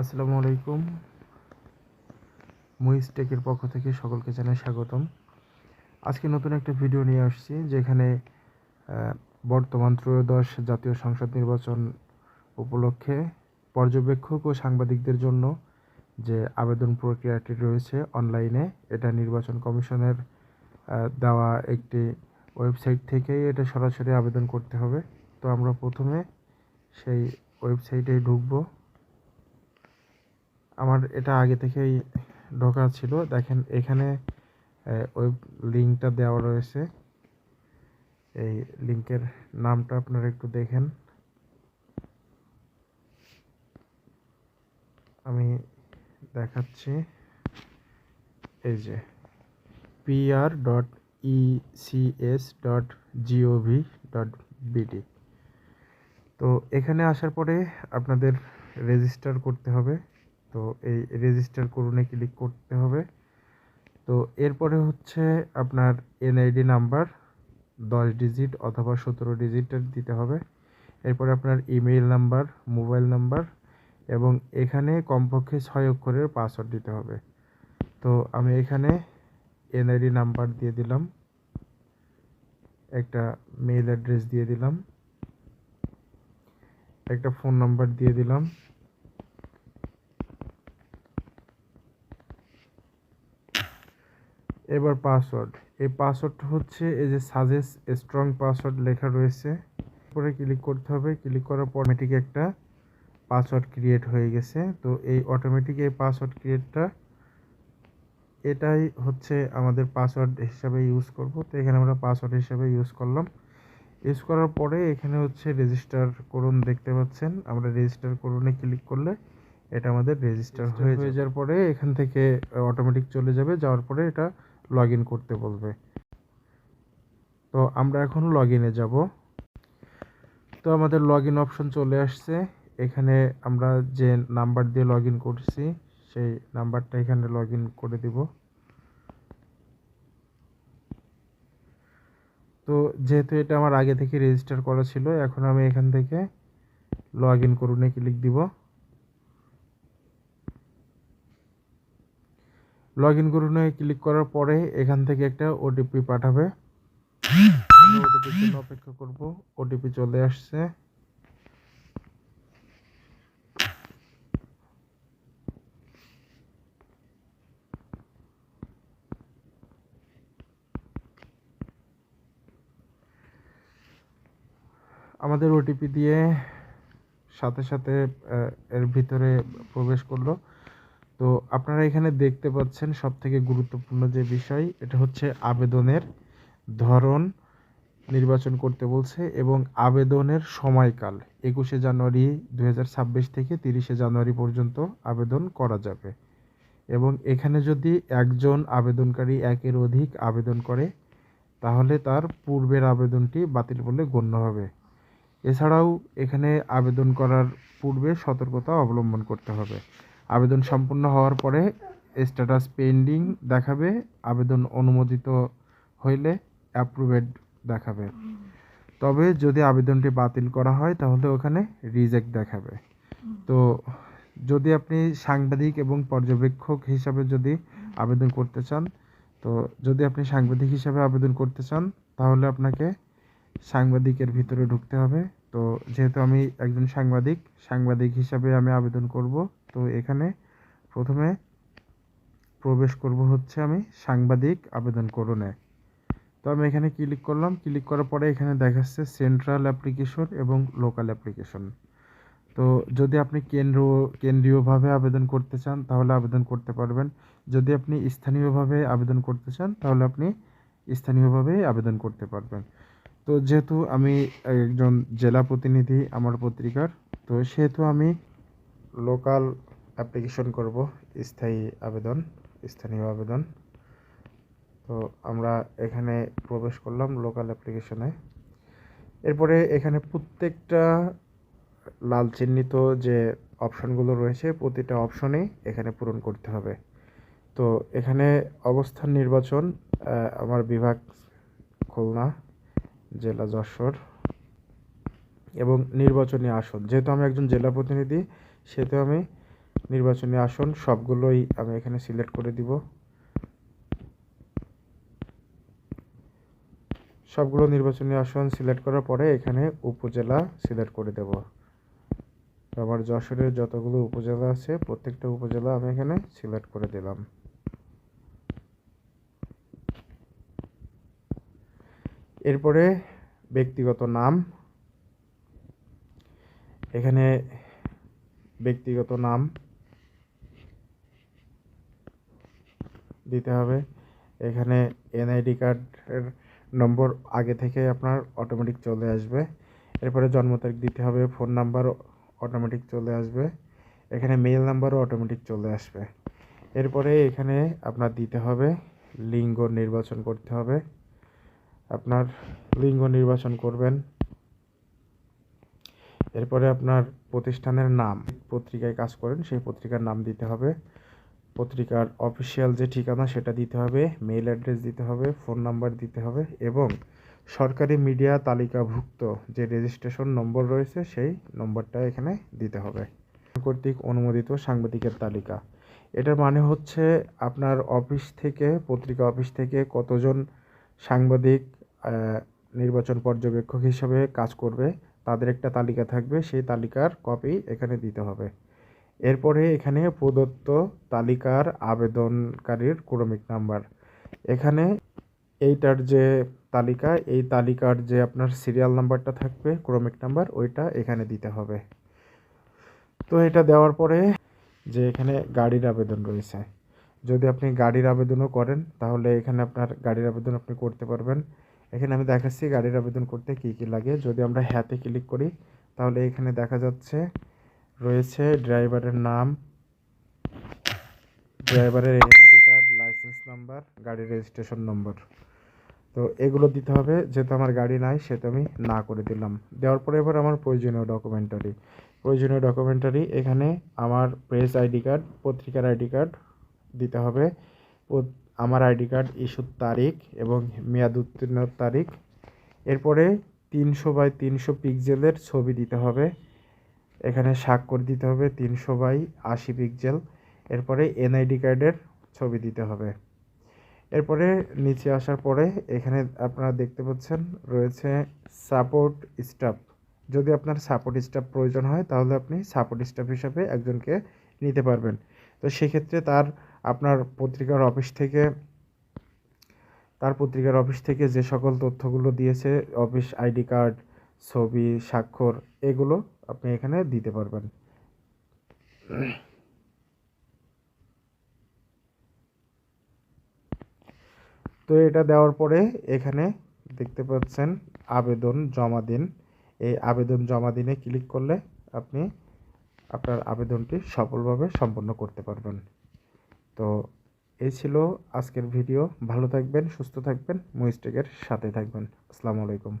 আসসালামু আলাইকুম। মুইস টেকের পক্ষ থেকে সকলকে জানাই স্বাগতম। আজকে নতুন একটা ভিডিও নিয়ে আসছি, যেখানে বর্তমান ত্রয়োদশ জাতীয় সংসদ নির্বাচন উপলক্ষে পর্যবেক্ষক ও সাংবাদিকদের জন্য যে আবেদন প্রক্রিয়াটি রয়েছে অনলাইনে, এটা নির্বাচন কমিশনের দেওয়া একটি ওয়েবসাইট থেকেই এটা সরাসরি আবেদন করতে হবে। তো আমরা প্রথমে সেই ওয়েবসাইটে ঢুকবো। আমার এটা আগে থেকেই ঢোকা ছিল। দেখেন, এখানে ওয়েব লিঙ্কটা দেওয়া রয়েছে। এই লিঙ্কের নামটা আপনারা একটু দেখেন। আমি দেখাচ্ছি। এই যে PR dot ECS dot GOV dot BD তো এখানে আসার পরে আপনাদের রেজিস্টার করতে হবে। তো এই রেজিস্টার করুনে ক্লিক করতে হবে। তো এরপরে হচ্ছে আপনার এনআইডি নাম্বার দশ ডিজিট অথবা সতেরো ডিজিটের দিতে হবে। এরপরে আপনার ইমেইল নাম্বার মোবাইল নাম্বার এবং এখানে কমপক্ষে ছয় অক্ষরের পাসওয়ার্ড দিতে হবে। তো আমি এখানে এনআইডি নাম্বার দিয়ে দিলাম। একটা মেইল অ্যাড্রেস দিয়ে দিলাম। একটা ফোন নাম্বার দিয়ে দিলাম। এবার পাসওয়ার্ড এই পাসওয়ার্ডটা হচ্ছে এই যে সাজেস্ট স্ট্রং পাসওয়ার্ড লেখা রয়েছে। পরে ক্লিক করতে হবে। ক্লিক করার পর অটোমেটিক একটা পাসওয়ার্ড ক্রিয়েট হয়ে গেছে। তো এই অটোমেটিক এই পাসওয়ার্ড ক্রিয়েটটা এটাই হচ্ছে আমাদের পাসওয়ার্ড হিসাবে ইউজ করব। তো এখানে আমরা পাসওয়ার্ড হিসাবে ইউজ করলাম। ইউজ করার পরে এখানে হচ্ছে রেজিস্টার করুন দেখতে পাচ্ছেন। আমরা রেজিস্টার করুনে ক্লিক করলে এটা আমাদের রেজিস্টার হয়ে হয়ে যাওয়ার পরে এখান থেকে অটোমেটিক চলে যাবে। যাওয়ার পরে এটা লগ ইন করতে বলবে। তো আমরা এখন লগ ইনে যাব। তো আমাদের লগ ইন অপশন চলে আসছে। এখানে আমরা যে নাম্বার দিয়ে লগ ইন করছি, সেই নাম্বারটা এখানে লগ ইন করে দিব। তো যেহেতু এটা আমার আগে থেকে রেজিস্টার করা ছিল, এখন আমি এখান থেকে লগ ইন করুনে ক্লিক দিব। লগ ইন করুনে ক্লিক করার পরে এখান থেকে একটা ওটিপি পাঠাবে। ওটিপির জন্য অপেক্ষা করব। ওটিপি চলে আসছে। আমাদের ওটিপি দিয়ে সাথে সাথে এর ভিতরে প্রবেশ করল। তো আপনারা এখানে দেখতে পাচ্ছেন সব থেকে গুরুত্বপূর্ণ যে বিষয়, এটা হচ্ছে আবেদনের ধরন নির্বাচন করতে বলছে এবং আবেদনের সময়কাল। একুশে জানুয়ারি দু হাজার ছাব্বিশ থেকে তিরিশে জানুয়ারি পর্যন্ত আবেদন করা যাবে। এবং এখানে যদি একজন আবেদনকারী একের অধিক আবেদন করে, তাহলে তার পূর্বের আবেদনটি বাতিল বলে গণ্য হবে। এছাড়াও এখানে আবেদন করার পূর্বে সতর্কতা অবলম্বন করতে হবে। আবেদন সম্পূর্ণ হওয়ার পরে স্ট্যাটাস পেন্ডিং দেখাবে, আবেদন অনুমোদিত হইলে অ্যাপ্রুভেড দেখাবে। তবে যদি আবেদনটি বাতিল করা হয়, তাহলে ওখানে রিজেক্ট দেখাবে। তো যদি আপনি সাংবাদিক এবং পর্যবেক্ষক হিসাবে যদি আবেদন করতে চান, তো যদি আপনি সাংবাদিক হিসাবে আবেদন করতে চান, তাহলে আপনাকে সাংবাদিকের ভিতরে ঢুকতে হবে। তো যেহেতু আমি একজন সাংবাদিক সাংবাদিক হিসাবে আমি আবেদন করব তো এখানে প্রথমে প্রবেশ করব হচ্ছে আমি সাংবাদিক আবেদন করুনে তো আমি এখানে ক্লিক করলাম ক্লিক করার পরে এখানে দেখাচ্ছে সেন্ট্রাল অ্যাপ্লিকেশন এবং লোকাল অ্যাপ্লিকেশন তো যদি আপনি কেন্দ্র কেন্দ্রীয়ভাবে আবেদন করতে চান, তাহলে আবেদন করতে পারবেন। যদি আপনি স্থানীয়ভাবে আবেদন করতে চান, তাহলে আপনি স্থানীয়ভাবে আবেদন করতে পারবেন। তো যেহেতু আমি একজন জেলা প্রতিনিধি আমার পত্রিকার, তো সেহেতু আমি লোকাল অ্যাপ্লিকেশন করব, স্থায়ী আবেদন, স্থানীয় আবেদন। তো আমরা এখানে প্রবেশ করলাম লোকাল অ্যাপ্লিকেশনে এরপরে এখানে প্রত্যেকটা লাল চিহ্নিত যে অপশনগুলো রয়েছে, প্রতিটা অপশনেই এখানে পূরণ করতে হবে। তো এখানে অবস্থান নির্বাচন আমার বিভাগ খুলনা, জেলা যশোর এবং নির্বাচনী আসন। যেহেতু আমি একজন জেলা প্রতিনিধি সেহেতু আমি নির্বাচনী আসন সবগুলোই আমি এখানে সিলেক্ট করে দিব। সবগুলো নির্বাচনী আসন সিলেক্ট করার পরে এখানে উপজেলা সিলেক্ট করে দেব। আমার যশোরের যতগুলো উপজেলা আছে, প্রত্যেকটা উপজেলা আমি এখানে সিলেক্ট করে দিলাম। এরপরে ব্যক্তিগত নাম। এখানে ব্যক্তিগত নাম দিতে হবে। এখানে এনআইডি কার্ডের নম্বর আগে থেকে আপনার অটোমেটিক চলে আসবে। এরপরে জন্ম তারিখ দিতে হবে ফোন নাম্বার অটোমেটিক চলে আসবে। এখানে মেল নাম্বারও অটোমেটিক চলে আসবে। এরপরে এখানে আপনার দিতে হবে, লিঙ্গ নির্বাচন করতে হবে। আপনার লিঙ্গ নির্বাচন করবেন। এরপরে আপনার প্রতিষ্ঠানের নাম পত্রিকায় কাজ করেন, সেই পত্রিকার নাম দিতে হবে। পত্রিকার অফিসিয়াল যে ঠিকানা সেটা দিতে হবে, মেইল অ্যাড্রেস দিতে হবে, ফোন নাম্বার দিতে হবে এবং সরকারি মিডিয়া তালিকাভুক্ত যে রেজিস্ট্রেশন নম্বর রয়েছে সেই নম্বরটা এখানে দিতে হবে। কর্তৃক অনুমোদিত সাংবাদিকের তালিকা। এটার মানে হচ্ছে আপনার অফিস থেকে, পত্রিকা অফিস থেকে কতজন সাংবাদিক নির্বাচন পর্যবেক্ষক হিসেবে কাজ করবে তাদের একটা তালিকা থাকবে, সেই তালিকার কপি এখানে দিতে হবে। এরপরে এখানে প্রদত্ত তালিকার আবেদনকারীর ক্রমিক নাম্বার এখানে এইটার যে তালিকা, এই তালিকার যে আপনার সিরিয়াল নাম্বারটা থাকবে, ক্রমিক নাম্বার ওইটা এখানে দিতে হবে। তো এটা দেওয়ার পরে যে এখানে গাড়ির আবেদন রয়েছে। যদি আপনি গাড়ির আবেদনও করেন, তাহলে এখানে আপনার গাড়ির আবেদন আপনি করতে পারবেন। এখানে আমি দেখাচ্ছি গাড়ির আবেদন করতে কী কী লাগে। যদি আমরা হ্যাতে ক্লিক করি, তাহলে এখানে দেখা যাচ্ছে রয়েছে ড্রাইভারের নাম, ড্রাইভারের এনআইডি কার্ড, লাইসেন্স নাম্বার, গাড়ির রেজিস্ট্রেশন নম্বর। তো এগুলো দিতে হবে, যেহেতু আমার গাড়ি নাই সেটা আমি না করে দিলাম। দেওয়ার পরে এবার আমার প্রয়োজনীয় ডকুমেন্টারি প্রয়োজনীয় ডকুমেন্টারি এখানে আমার প্রেস আইডি কার্ড পত্রিকার আইডি কার্ড দিতে হবে। আমার আইডি কার্ড ইস্যুর তারিখ এবং মেয়াদ উত্তীর্ণর তারিখ। এরপরে তিনশো বাই তিনশো পিক্সেলের ছবি দিতে হবে। এখানে স্বাক্ষর দিতে হবে তিনশো বাই আশি পিক্সেল। এরপরে এনআইডি কার্ডের ছবি দিতে হবে। এরপরে নিচে আসার পরে এখানে আপনারা দেখতে পাচ্ছেন রয়েছে সাপোর্ট স্টাফ। যদি আপনার সাপোর্ট স্টাফ প্রয়োজন হয়, তাহলে আপনি সাপোর্ট স্টাফ হিসাবে একজনকে নিতে পারবেন। তো সেক্ষেত্রে তার আপনার পত্রিকার অফিস থেকে, তার পত্রিকার অফিস থেকে যে সকল তথ্যগুলো দিয়েছে, অফিস আইডি কার্ড, ছবি, স্বাক্ষর, এগুলো আপনি এখানে দিতে পারবেন। তো এটা দেওয়ার পরে এখানে দেখতে পাচ্ছেন আবেদন জমা দিন। এই আবেদন জমা দিনে ক্লিক করলে আপনি আপনার আবেদনটি সফলভাবে সম্পন্ন করতে পারবেন। তো এই ছিল আজকের ভিডিও। ভালো থাকবেন সুস্থ থাকবেন মুইস্টেকের সাথে থাকবেন। আসসালামু আলাইকুম।